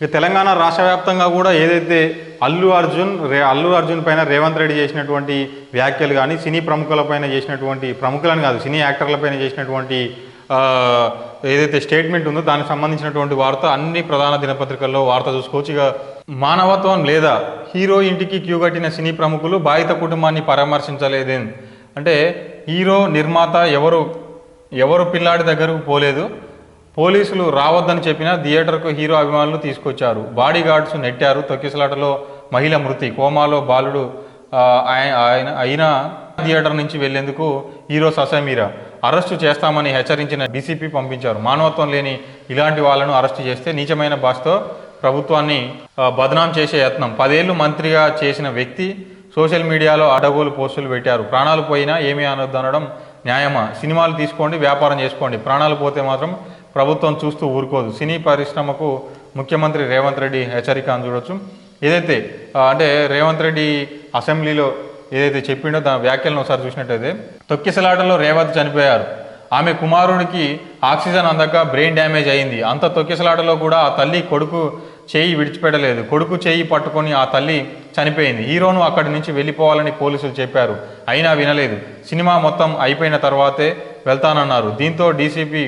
ఇక తెలంగాణ రాష్ట్ర వ్యాప్తంగా కూడా ఏదైతే అల్లు అర్జున్ రే అల్లు అర్జున్ పైన రేవంత్ రెడ్డి చేసినటువంటి వ్యాఖ్యలు కానీ సినీ ప్రముఖులపైన చేసినటువంటి ప్రముఖులని కాదు సినీ యాక్టర్లపైన చేసినటువంటి ఏదైతే స్టేట్మెంట్ ఉందో దానికి సంబంధించినటువంటి వార్త అన్ని ప్రధాన దినపత్రికల్లో వార్త చూసుకోవచ్చు. ఇక మానవత్వం లేదా హీరో ఇంటికి క్యూ కట్టిన సినీ ప్రముఖులు బాధిత కుటుంబాన్ని పరామర్శించలేదే? అంటే హీరో నిర్మాత ఎవరు ఎవరు పిల్లాడి దగ్గరకు పోలేదు. పోలీసులు రావద్దని చెప్పినా థియేటర్కు హీరో అభిమానులు తీసుకొచ్చారు. Body guards నెట్టారు. తొక్కిసలాటలో మహిళ మృతి. కోమాలో బాలుడు ఆయ- ఆయన అయినా థియేటర్ నుంచి వెళ్ళేందుకు హీరో ససమీరా. అరెస్టు చేస్తామని హెచ్చరించిన డీసీపీ పంపించారు. మానవత్వం లేని ఇలాంటి వాళ్ళను అరెస్టు చేస్తే నీచమైన భాషతో ప్రభుత్వాన్ని బదనాం చేసే యత్నం. పదేళ్ళు మంత్రిగా చేసిన వ్యక్తి సోషల్ మీడియాలో అడగోలు పోస్టులు పెట్టారు. ప్రాణాలు పోయినా ఏమీ అనొద్దనడం న్యాయమా? సినిమాలు తీసుకోండి వ్యాపారం చేసుకోండి. ప్రాణాలు పోతే మాత్రం ప్రభుత్వం చూస్తూ ఊరుకోదు. సినీ పరిశ్రమకు ముఖ్యమంత్రి రేవంత్ రెడ్డి హెచ్చరిక అని చూడొచ్చు. ఏదైతే అంటే రేవంత్ రెడ్డి అసెంబ్లీలో ఏదైతే చెప్పిండో దాని వ్యాఖ్యలను ఒకసారి చూసినట్టయితే తొక్కిసలాటలో రేవంత్ చనిపోయారు. ఆమె కుమారుడికి ఆక్సిజన్ అందక బ్రెయిన్ డ్యామేజ్ అయింది. అంత తొక్కిసలాటలో కూడా ఆ తల్లి కొడుకు చేయి విడిచిపెట్టలేదు. కొడుకు చేయి పట్టుకొని ఆ తల్లి చనిపోయింది. హీరోను అక్కడి నుంచి వెళ్ళిపోవాలని పోలీసులు చెప్పారు. అయినా వినలేదు. సినిమా మొత్తం అయిపోయిన తర్వాతే వెళ్తానన్నారు. దీంతో డీసీపీ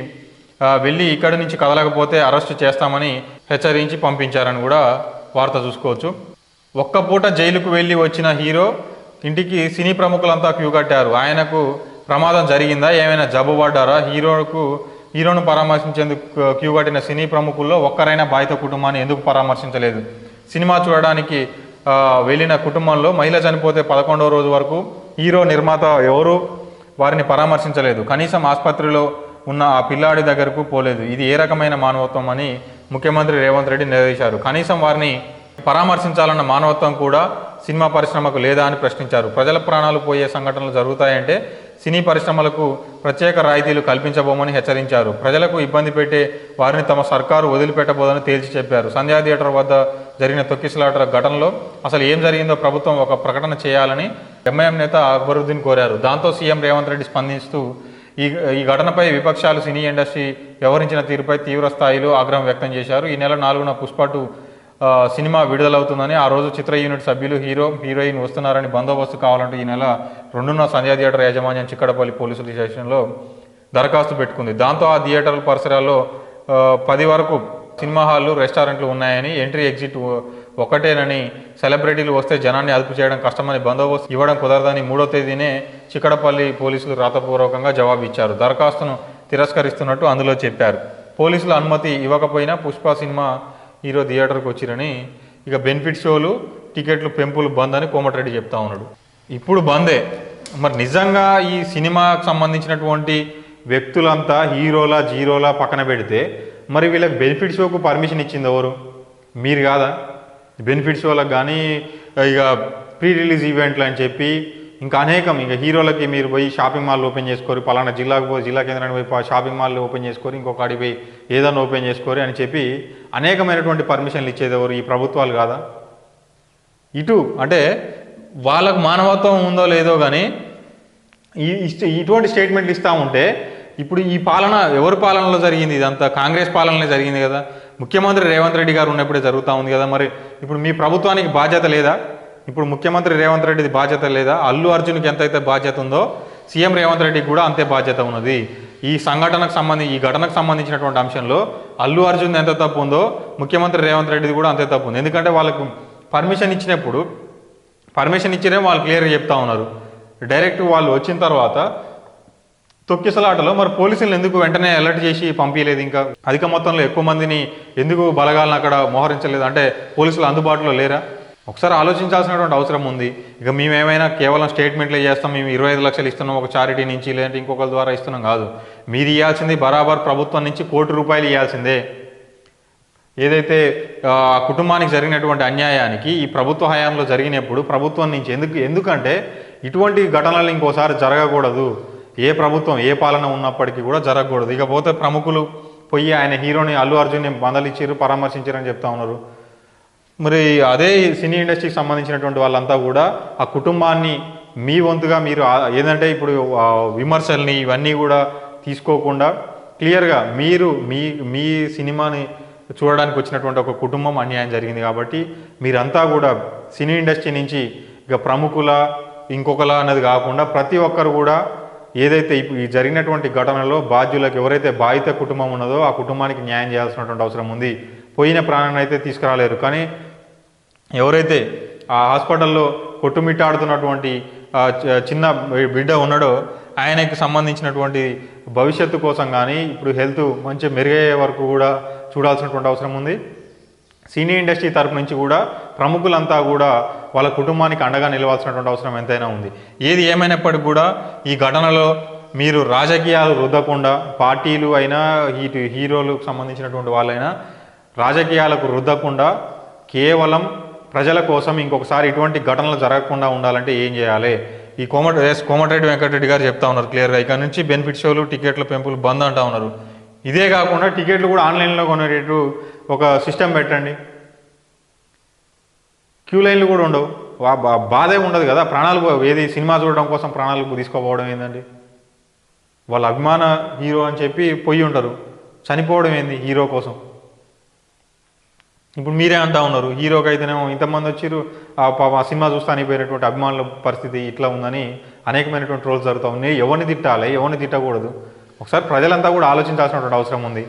వెళ్ళి ఇక్కడి నుంచి కదలకపోతే అరెస్టు చేస్తామని హెచ్చరించి పంపించారని కూడా వార్త చూసుకోవచ్చు. ఒక్క పూట జైలుకు వెళ్ళి వచ్చిన హీరో ఇంటికి సినీ ప్రముఖులంతా క్యూ కట్టారు. ఆయనకు ప్రమాదం జరిగిందా? ఏమైనా జబ్బు పడ్డారా? హీరోకు హీరోను పరామర్శించేందుకు క్యూ కట్టిన సినీ ప్రముఖుల్లో ఒక్కరైనా బాధిత కుటుంబాన్ని ఎందుకు పరామర్శించలేదు? సినిమా చూడడానికి వెళ్ళిన కుటుంబంలో మహిళ చనిపోతే పదకొండవ రోజు వరకు హీరో నిర్మాత ఎవరు? వారిని పరామర్శించలేదు. కనీసం ఆసుపత్రిలో ఉన్న ఆ పిల్లాడి దగ్గరకు పోలేదు. ఇది ఏ రకమైన మానవత్వం అని ముఖ్యమంత్రి రేవంత్ రెడ్డి నిలదీశారు కనీసం వారిని పరామర్శించాలన్న మానవత్వం కూడా సినిమా పరిశ్రమకు లేదా అని ప్రశ్నించారు. ప్రజల ప్రాణాలు పోయే సంఘటనలు జరుగుతాయంటే సినీ పరిశ్రమలకు ప్రత్యేక రాయితీలు కల్పించబోమని హెచ్చరించారు. ప్రజలకు ఇబ్బంది పెట్టే వారిని తమ సర్కారు వదిలిపెట్టబోదని తేల్చి చెప్పారు. సంధ్యా థియేటర్ వద్ద జరిగిన తొక్కిసలాట ఘటనలో అసలు ఏం జరిగిందో ప్రభుత్వం ఒక ప్రకటన చేయాలని ఎంఐఎం నేత అక్బరుద్దీన్ కోరారు. దాంతో సీఎం రేవంత్ రెడ్డి స్పందిస్తూ ఈ ఈ ఘటనపై విపక్షాలు సినీ ఇండస్ట్రీ వ్యవహరించిన తీరుపై తీవ్ర స్థాయిలో ఆగ్రహం వ్యక్తం చేశారు. ఈ నెల నాలుగున పుష్పటు సినిమా విడుదలవుతుందని ఆ రోజు చిత్ర యూనిట్ సభ్యులు హీరో హీరోయిన్ వస్తున్నారని బందోబస్తు కావాలంటూ ఈ నెల రెండున్న సంధ్యా థియేటర్ యాజమాన్యం చిక్కడపల్లి పోలీసు స్టేషన్లో దరఖాస్తు పెట్టుకుంది. దాంతో ఆ థియేటర్ పరిసరాల్లో పది వరకు సినిమా హాళ్ళు రెస్టారెంట్లు ఉన్నాయని ఎంట్రీ ఎగ్జిట్ ఒకటేనని సెలబ్రిటీలు వస్తే జనాన్ని అదుపు చేయడం కష్టమని బందోబస్తు ఇవ్వడం కుదరదని మూడో తేదీనే చిక్కడపల్లి పోలీసులు రాతపూర్వకంగా జవాబు ఇచ్చారు దరఖాస్తును తిరస్కరిస్తున్నట్టు అందులో చెప్పారు. పోలీసుల అనుమతి ఇవ్వకపోయినా పుష్ప సినిమా హీరో థియేటర్కి వచ్చిరని ఇక బెనిఫిట్ షోలు టికెట్లు పెంపులు బంద్ అని కోమటిరెడ్డి చెప్తా ఉన్నాడు. ఇప్పుడు బందే. మరి నిజంగా ఈ సినిమాకు సంబంధించినటువంటి వ్యక్తులంతా హీరోలా జీరోలా పక్కన పెడితే మరి వీళ్ళకి బెనిఫిట్ షోకు పర్మిషన్ ఇచ్చింది ఎవరు? మీరు కాదా? బెనిఫిట్స్ వాళ్ళకి కానీ ఇక ప్రీ రిలీజ్ ఈవెంట్లు అని చెప్పి ఇంకా అనేకం ఇంకా హీరోలకి మీరు పోయి షాపింగ్ మాల్ ఓపెన్ చేసుకోరు పలానా జిల్లాకు పోయి జిల్లా కేంద్రానికి పోయి షాపింగ్ మాల్ ఓపెన్ చేసుకోరు ఇంకొక పోయి ఏదైనా ఓపెన్ చేసుకోరు అని చెప్పి అనేకమైనటువంటి పర్మిషన్లు ఇచ్చేది ఎవరు? ఈ ప్రభుత్వాలు కాదా? ఇటు అంటే వాళ్ళకు మానవత్వం ఉందో లేదో కానీ ఈ ఇటువంటి స్టేట్మెంట్లు ఇస్తూ ఉంటే ఇప్పుడు ఈ పాలన ఎవరి పాలనలో జరిగింది? ఇదంతా కాంగ్రెస్ పాలనలో జరిగింది కదా. ముఖ్యమంత్రి రేవంత్ రెడ్డి గారు ఉన్నప్పుడే జరుగుతూ ఉంది కదా మరి ఇప్పుడు మీ ప్రభుత్వానికి బాధ్యత లేదా? ఇప్పుడు ముఖ్యమంత్రి రేవంత్ రెడ్డిది బాధ్యత లేదా? అల్లు అర్జున్కి ఎంతైతే బాధ్యత ఉందో సీఎం రేవంత్ రెడ్డికి కూడా అంతే బాధ్యత ఉన్నది. ఈ సంఘటనకు సంబంధించి ఈ ఘటనకు సంబంధించినటువంటి అంశంలో అల్లు అర్జున్ ఎంత తప్పు ఉందో ముఖ్యమంత్రి రేవంత్ రెడ్డిది కూడా అంతే తప్పు ఉంది. ఎందుకంటే వాళ్ళకు పర్మిషన్ ఇచ్చినప్పుడు పర్మిషన్ ఇచ్చినే వాళ్ళు క్లియర్గా చెప్తా ఉన్నారు. డైరెక్ట్ వాళ్ళు వచ్చిన తర్వాత తొక్కిసలాటలో మరి పోలీసులను ఎందుకు వెంటనే అలర్ట్ చేసి పంపించలేదు ఇంకా? అధిక మొత్తంలో ఎక్కువ మందిని ఎందుకు బలగాలను అక్కడ మోహరించలేదు? అంటే పోలీసులు అందుబాటులో లేరా? ఒకసారి ఆలోచించాల్సినటువంటి అవసరం ఉంది. ఇక మేమేమైనా కేవలం స్టేట్మెంట్లే చేస్తాం మేము ఇరవై ఐదు లక్షలు ఇస్తున్నాం ఒక చారిటీ నుంచి లేదంటే ఇంకొకరి ద్వారా ఇస్తున్నాం కాదు. మీరు ఇవ్వాల్సింది బరాబర్ ప్రభుత్వం నుంచి కోటి రూపాయలు ఇవ్వాల్సిందే ఏదైతే ఆ, కుటుంబానికి జరిగినటువంటి అన్యాయానికి ఈ ప్రభుత్వ హయాంలో జరిగినప్పుడు ప్రభుత్వం నుంచి ఎందుకు ఎందుకంటే ఇటువంటి ఘటనలు ఇంకోసారి జరగకూడదు. ఏ ప్రభుత్వం ఏ పాలన ఉన్నప్పటికీ కూడా జరగకూడదు. ఇకపోతే ప్రముఖులు పోయి ఆయన హీరోని అల్లు అర్జున్ని మందలిచ్చారు పరామర్శించారని చెప్తా ఉన్నారు. మరి అదే సినీ ఇండస్ట్రీకి సంబంధించినటువంటి వాళ్ళంతా కూడా ఆ కుటుంబాన్ని మీ వంతుగా మీరు ఏంటంటే ఏదంటే ఇప్పుడు విమర్శల్ని ఇవన్నీ కూడా తీసుకోకుండా క్లియర్గా మీరు మీ మీ సినిమాని చూడడానికి వచ్చినటువంటి ఒక కుటుంబం అన్యాయం జరిగింది కాబట్టి మీరంతా కూడా సినీ ఇండస్ట్రీ నుంచి ఇక ప్రముఖుల ఇంకొకలా అన్నది కాకుండా ప్రతి ఒక్కరు కూడా ఏదైతే ఈ జరిగినటువంటి ఘటనలో బాధ్యులకు ఎవరైతే బాధిత కుటుంబం ఉన్నదో ఆ కుటుంబానికి న్యాయం చేయాల్సినటువంటి అవసరం ఉంది. పోయిన ప్రాణాన్ని అయితే తీసుకురాలేరు. కానీ ఎవరైతే ఆ హాస్పిటల్లో కొట్టుమిట్టాడుతున్నటువంటి చిన్న బిడ్డ ఉన్నాడో ఆయనకి సంబంధించినటువంటి భవిష్యత్తు కోసం కానీ ఇప్పుడు హెల్త్ మంచి మెరుగయ్యే వరకు కూడా చూడాల్సినటువంటి అవసరం ఉంది. సినీ ఇండస్ట్రీ తరపు నుంచి కూడా ప్రముఖులంతా కూడా వాళ్ళ కుటుంబానికి అండగా నిలవాల్సినటువంటి అవసరం ఎంతైనా ఉంది. ఏది ఏమైనప్పటికీ కూడా ఈ ఘటనలో మీరు రాజకీయాలు రుద్దకుండా పార్టీలు అయినా ఇటు హీరోలకు సంబంధించినటువంటి వాళ్ళైనా రాజకీయాలకు రుద్దకుండా కేవలం ప్రజల కోసం ఇంకొకసారి ఇటువంటి ఘటనలు జరగకుండా ఉండాలంటే ఏం చేయాలి? ఈ కోమట ఎస్ కోమటిరెడ్డి వెంకటరెడ్డి గారు చెప్తా ఉన్నారు క్లియర్గా. ఇక్కడ నుంచి బెనిఫిట్ షోలు టికెట్ల పెంపులు బంద్ అంటా ఉన్నారు. ఇదే కాకుండా టికెట్లు కూడా ఆన్లైన్లో కొనేటట్టు ఒక సిస్టమ్ పెట్టండి. క్యూ లైన్లు కూడా ఉండవు. బాధే ఉండదు కదా. ప్రాణాలు ఏది సినిమా చూడడం కోసం ప్రాణాలు తీసుకోపోవడం ఏందండి? వాళ్ళ అభిమాన హీరో అని చెప్పి పొయ్యి ఉంటారు. చనిపోవడం ఏంది హీరో కోసం? ఇప్పుడు మీరే అంటా ఉన్నారు. హీరోకి అయితేనేమో ఇంతమంది వచ్చిర్రు. ఆ పాప సినిమా చూస్తా అనిపోయినటువంటి అభిమానుల పరిస్థితి ఇట్లా ఉందని అనేకమైనటువంటి ట్రోల్స్ జరుగుతూ ఉన్నాయి. ఎవరిని తిట్టాలి? ఎవరిని తిట్టకూడదు? ఒకసారి ప్రజలంతా కూడా ఆలోచించాల్సినటువంటి అవసరం ఉంది.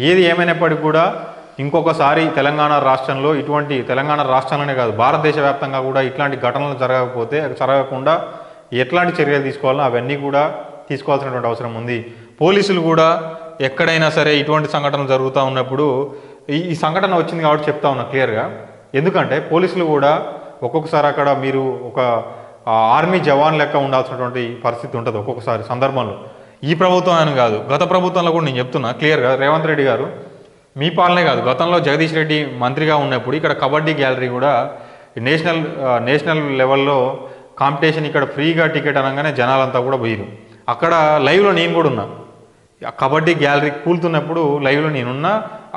ఏది ఏమైనప్పటికీ కూడా ఇంకొకసారి తెలంగాణ రాష్ట్రంలో ఇటువంటి తెలంగాణ రాష్ట్రంలోనే కాదు భారతదేశ వ్యాప్తంగా కూడా ఇట్లాంటి ఘటనలు జరగకపోతే జరగకుండా ఎట్లాంటి చర్యలు తీసుకోవాలో అవన్నీ కూడా తీసుకోవాల్సినటువంటి అవసరం ఉంది. పోలీసులు కూడా ఎక్కడైనా సరే ఇటువంటి సంఘటనలు జరుగుతూ ఉన్నప్పుడు ఈ ఈ సంఘటన వచ్చింది కాబట్టి చెప్తా ఉన్నా క్లియర్గా. ఎందుకంటే పోలీసులు కూడా ఒక్కొక్కసారి అక్కడ మీరు ఒక ఆర్మీ జవాన్ లెక్క ఉండాల్సినటువంటి పరిస్థితి ఉంటుంది ఒక్కొక్కసారి సందర్భంలో. ఈ ప్రభుత్వం అని కాదు గత ప్రభుత్వంలో కూడా నేను చెప్తున్నా క్లియర్గా. రేవంత్ రెడ్డి గారు మీ పాలనే కాదు. గతంలో జగదీష్ రెడ్డి మంత్రిగా ఉన్నప్పుడు ఇక్కడ కబడ్డీ గ్యాలరీ కూడా నేషనల్ నేషనల్ లెవెల్లో కాంపిటీషన్ ఇక్కడ ఫ్రీగా టికెట్ అనగానే జనాలంతా కూడా పోయిరు అక్కడ లైవ్లో నేను కూడా ఉన్నా. కబడ్డీ గ్యాలరీ కూలుతున్నప్పుడు లైవ్లో నేనున్నా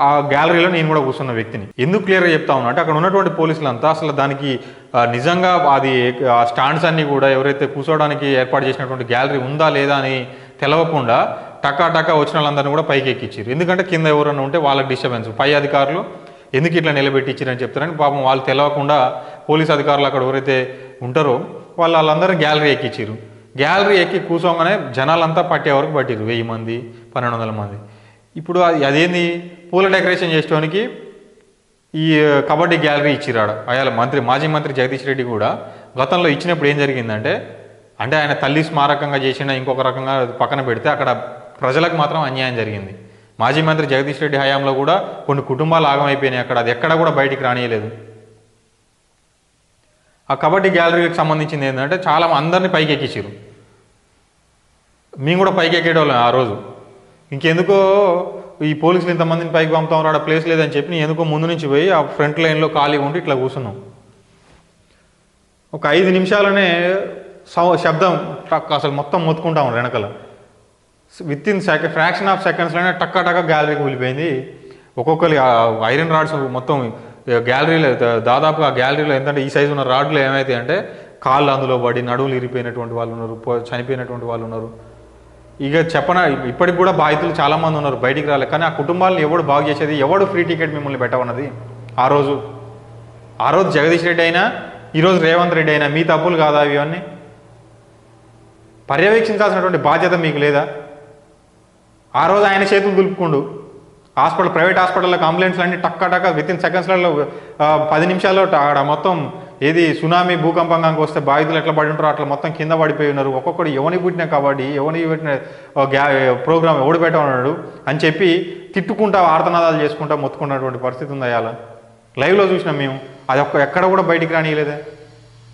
ఆ గ్యాలరీలో నేను కూడా కూర్చున్న వ్యక్తిని. ఎందుకు క్లియర్గా చెప్తా ఉన్నా అంటే అక్కడ ఉన్నటువంటి పోలీసులంతా అసలు దానికి నిజంగా అది ఆ స్టాండ్స్ అన్ని కూడా ఎవరైతే కూర్చోవడానికి ఏర్పాటు చేసినటువంటి గ్యాలరీ ఉందా లేదా అని తెలవకుండా టకా టకా వచ్చిన వాళ్ళందరినీ కూడా పైకి ఎక్కిచ్చారు ఎందుకంటే కింద ఎవరైనా ఉంటే వాళ్ళకి డిస్టర్బెన్స్ పై అధికారులు ఎందుకు ఇట్లా నిలబెట్టించారని చెప్తారని పాపం వాళ్ళు తెలవకుండా పోలీస్ అధికారులు అక్కడ ఎవరైతే ఉంటారో వాళ్ళు వాళ్ళందరూ గ్యాలరీ ఎక్కిచ్చారు గ్యాలరీ ఎక్కి కూర్చోగానే జనాలంతా పట్టే వరకు పట్టిరు వెయ్యి మంది పన్నెండు వందల మంది. ఇప్పుడు అది అదేంది? పూల డెకరేషన్ చేసేటానికి ఈ కబడ్డీ గ్యాలరీ ఇచ్చిరాడ అయాల మంత్రి మాజీ మంత్రి జగదీష్ రెడ్డి కూడా గతంలో ఇచ్చినప్పుడు ఏం జరిగిందంటే అంటే ఆయన తల్లి స్మారకంగా చేసిన ఇంకొక రకంగా పక్కన పెడితే అక్కడ ప్రజలకు మాత్రం అన్యాయం జరిగింది. మాజీ మంత్రి జగదీష్ రెడ్డి హయాంలో కూడా కొన్ని కుటుంబాలు ఆగమైపోయినాయి. అక్కడ అది ఎక్కడ కూడా బయటికి రానియలేదు. ఆ కబడ్డీ గ్యాలరీకి సంబంధించింది ఏంటంటే చాలా అందరినీ పైకి ఎక్కించారు మేము కూడా పైకి ఎక్కేటోళ్ళం ఆ రోజు. ఇంకెందుకో ఈ పోలీసులు ఇంతమందిని పైకి పంపుతాం ఆడ ప్లేస్ లేదని చెప్పి నేను ఎందుకో ముందు నుంచి పోయి ఆ ఫ్రంట్ లైన్లో ఖాళీగా ఉండి ఇట్లా కూర్చున్నాం. ఒక ఐదు నిమిషాలనే శబ్దం అసలు మొత్తం మొత్తుకుంటా ఉన్నాడు వెనకాల. With in second fraction of సెకండ్స్లోనే టక్క టక్క గ్యాలరీకి వెళ్ళిపోయింది ఒక్కొక్కరి ఐరన్ రాడ్స్ మొత్తం గ్యాలరీలో దాదాపు ఆ గ్యాలరీలో ఎంతంటే ఈ సైజు ఉన్న రాడ్లు ఏమైతాయి అంటే కాళ్ళు అందులో పడి నడువులు ఇరిపోయినటువంటి వాళ్ళు ఉన్నారు పో- చనిపోయినటువంటి వాళ్ళు ఉన్నారు. ఇక చెప్పన ఇప్పటికి కూడా బాధితులు చాలామంది ఉన్నారు బయటికి రాలేదు కానీ ఆ కుటుంబాలను ఎవడు బాగు చేసేది? ఎవడు ఫ్రీ టికెట్ మిమ్మల్ని పెట్టమన్నది? ఆ రోజు. ఆ రోజు జగదీష్ రెడ్డి అయినా ఈరోజు రేవంత్ రెడ్డి అయినా మీ తప్పులు కాదా ఇవన్నీ? పర్యవేక్షించాల్సినటువంటి బాధ్యత మీకు లేదా? ఆ రోజు ఆయన చేతులు దులుపుకుండు. హాస్పిటల్ ప్రైవేట్ హాస్పిటల్లో కంప్లైంట్స్ అన్ని టక్క టక్క విత్ ఇన్ సెకండ్స్లలో పది నిమిషాల్లో ఆడ మొత్తం ఏది సునామీ భూకంపంగా వస్తే బాధితులు ఎట్లా పడి ఉంటారో అట్లా మొత్తం కింద పడిపోయి ఉన్నారు. ఒక్కొక్కడు ఎవని పుట్టిన కబడ్డీ ఎవని పెట్టిన గ్యా ప్రోగ్రామ్ ఎవడు పెట్టమన్నాడు అని చెప్పి తిట్టుకుంటా ఆర్తనాదాలు చేసుకుంటా మొత్తుకున్నటువంటి పరిస్థితి ఉంది అయ్యాల. లైవ్లో చూసినాం మేము. అది ఒక్క ఎక్కడ కూడా బయటికి రానియలేదే.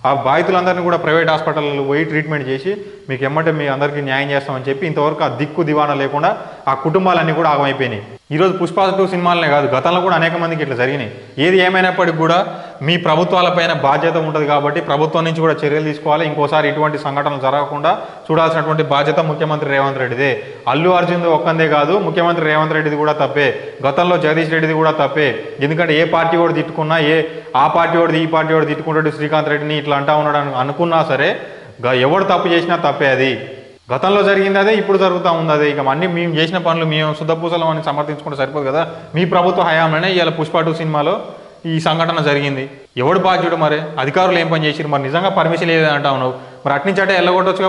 ఆ బాధితులందరినీ కూడా ప్రైవేట్ హాస్పిటల్లో పోయి ట్రీట్మెంట్ చేసి మీకు ఎమ్మటే మీ అందరికీ న్యాయం చేస్తామని చెప్పి ఇంతవరకు ఆ దిక్కు దివాణా లేకుండా ఆ కుటుంబాలన్నీ కూడా ఆగమైపోయినాయి. ఈరోజు పుష్ప టూ సినిమాలనే కాదు గతంలో కూడా అనేక మందికి ఇట్లా జరిగినాయి. ఏది ఏమైనప్పటికీ కూడా మీ ప్రభుత్వాలపైన బాధ్యత ఉంటుంది కాబట్టి ప్రభుత్వం నుంచి కూడా చర్యలు తీసుకోవాలి. ఇంకోసారి ఇటువంటి సంఘటనలు జరగకుండా చూడాల్సినటువంటి బాధ్యత ముఖ్యమంత్రి రేవంత్ రెడ్డిదే. అల్లు అర్జున్ ఒక్కందే కాదు ముఖ్యమంత్రి రేవంత్ రెడ్డిది కూడా తప్పే. గతంలో జగదీష్ రెడ్డిది కూడా తప్పే. ఎందుకంటే ఏ పార్టీ వాడు తిట్టుకున్నా ఏ ఆ పార్టీ వాడిది ఈ పార్టీ వాడు తిట్టుకుంటాడు శ్రీకాంత్ రెడ్డిని ఇట్లా అంటా ఉన్నాడు అనుకున్నా సరే గ- ఎవడు తప్పు చేసినా తప్పే అది. గతంలో జరిగింది అదే ఇప్పుడు జరుగుతూ ఉంది అదే. ఇక అన్ని మేము చేసిన పనులు మేము శుద్ధపూసలం అని సమర్థించుకుంటే సరిపోదు కదా. మీ ప్రభుత్వ హయాంలోనే ఇవాళ పుష్ప టూ సినిమాలో ఈ సంఘటన జరిగింది. ఎవడు బాధ్యుడు మరి? అధికారులు ఏం పని చేసిరు మరి నిజంగా పర్మిషన్ లేదని అంటా ఉన్నావు. మరి అట్నుంచి వెళ్ళగొట్టొచ్చు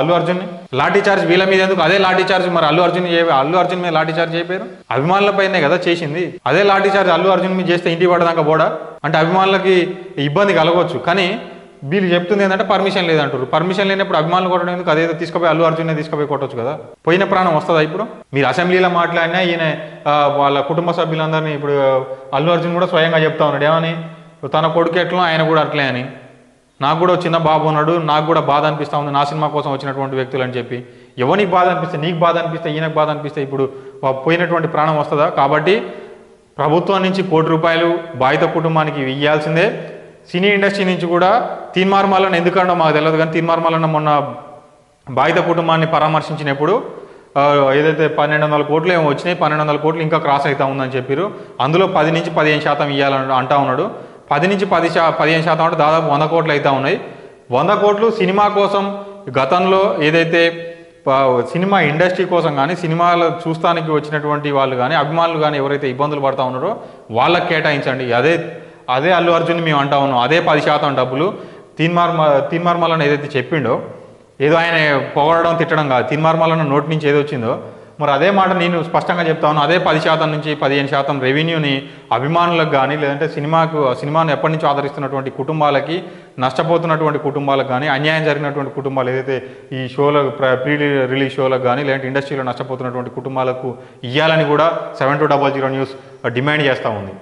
అల్లు అర్జున్ లాఠీ చార్జ్ వీళ్ళ మీద ఎందుకు? అదే లాఠీ చార్జ్ మరి అల్లు అర్జున్ అల్లు అర్జున్ మీద లాఠీ చార్జ్ చేయలేరు అభిమానులపైనే కదా చేసింది. అదే లాఠీ చార్జ్ అల్లు అర్జున్ మీద చేస్తే ఇంటి పడదాకా పోడా? అంటే అభిమానులకి ఇబ్బంది కలగవచ్చు కానీ వీళ్ళు చెప్తుంది ఏంటంటే పర్మిషన్ లేదంటారు పర్మిషన్ లేనప్పుడు అభిమానులు కొట్టడం ఎందుకు? అదేదో తీసుకుపోయి అల్లు అర్జునే తీసుకుపోయి కొట్టచ్చు కదా? పోయిన ప్రాణం వస్తుందా ఇప్పుడు? మీరు అసెంబ్లీలో మాట్లాడినా ఈయన వాళ్ళ కుటుంబ సభ్యులందరినీ ఇప్పుడు అల్లు అర్జున్ కూడా స్వయంగా చెప్తా ఉన్నాడు. ఏమని? తన కొడుకు ఎట్లా? ఆయన కూడా అట్లే అని. నాకు కూడా చిన్న బాబు ఉన్నాడు. నాకు కూడా బాధ అనిపిస్తా ఉంది. నా సినిమా కోసం వచ్చినటువంటి వ్యక్తులు అని చెప్పి. ఎవరికి బాధ అనిపిస్తే నీకు బాధ అనిపిస్తే ఈయనకు బాధ అనిపిస్తే ఇప్పుడు పోయినటువంటి ప్రాణం వస్తుందా? కాబట్టి ప్రభుత్వం నుంచి కోటి రూపాయలు బాధిత కుటుంబానికి ఇవ్వాల్సిందే. సినీ ఇండస్ట్రీ నుంచి కూడా తీన్మార్మాలను ఎందుకనో మాకు తెలియదు కానీ తీన్మార్మాలను మొన్న బాధిత కుటుంబాన్ని పరామర్శించినప్పుడు ఏదైతే పన్నెండు వందల కోట్లు ఏమో వచ్చినాయి పన్నెండు వందల కోట్లు ఇంకా క్రాస్ అవుతా ఉందని చెప్పారు అందులో పది నుంచి పదిహేను శాతం ఇవ్వాలని అంటా ఉన్నాడు. పది నుంచి పది శా పదిహేను శాతం అంటే దాదాపు వంద కోట్లు అవుతా ఉన్నాయి. వంద కోట్లు సినిమా కోసం గతంలో ఏదైతే సినిమా ఇండస్ట్రీ కోసం కానీ సినిమాలు చూస్తానికి వచ్చినటువంటి వాళ్ళు కానీ అభిమానులు కానీ ఎవరైతే ఇబ్బందులు పడతా ఉన్నారో వాళ్ళకి కేటాయించండి. అదే అదే అల్లు అర్జున్ మేము అంటా ఉన్నాం. అదే పది శాతం డబ్బులు. తీన్మార్ తీన్మార్మలని ఏదైతే చెప్పిండో ఏదో ఆయన పొగడడం తిట్టడం కాదు. తీన్మార్మలను నోటి నుంచి ఏదో వచ్చిందో మరి అదే మాట నేను స్పష్టంగా చెప్తాను అదే పది శాతం నుంచి పదిహేను శాతం రెవెన్యూని అభిమానులకు కానీ లేదంటే సినిమాకు సినిమాను ఎప్పటి నుంచో ఆదరిస్తున్నటువంటి కుటుంబాలకి నష్టపోతున్నటువంటి కుటుంబాలకు కానీ అన్యాయం జరిగినటువంటి కుటుంబాలు ఏదైతే ఈ షోలకు ప్రీ రిలీజ్ షోలకు కానీ లేదంటే ఇండస్ట్రీలో నష్టపోతున్నటువంటి కుటుంబాలకు ఇవ్వాలని కూడా seven two double zero news demand చేస్తూ ఉంది.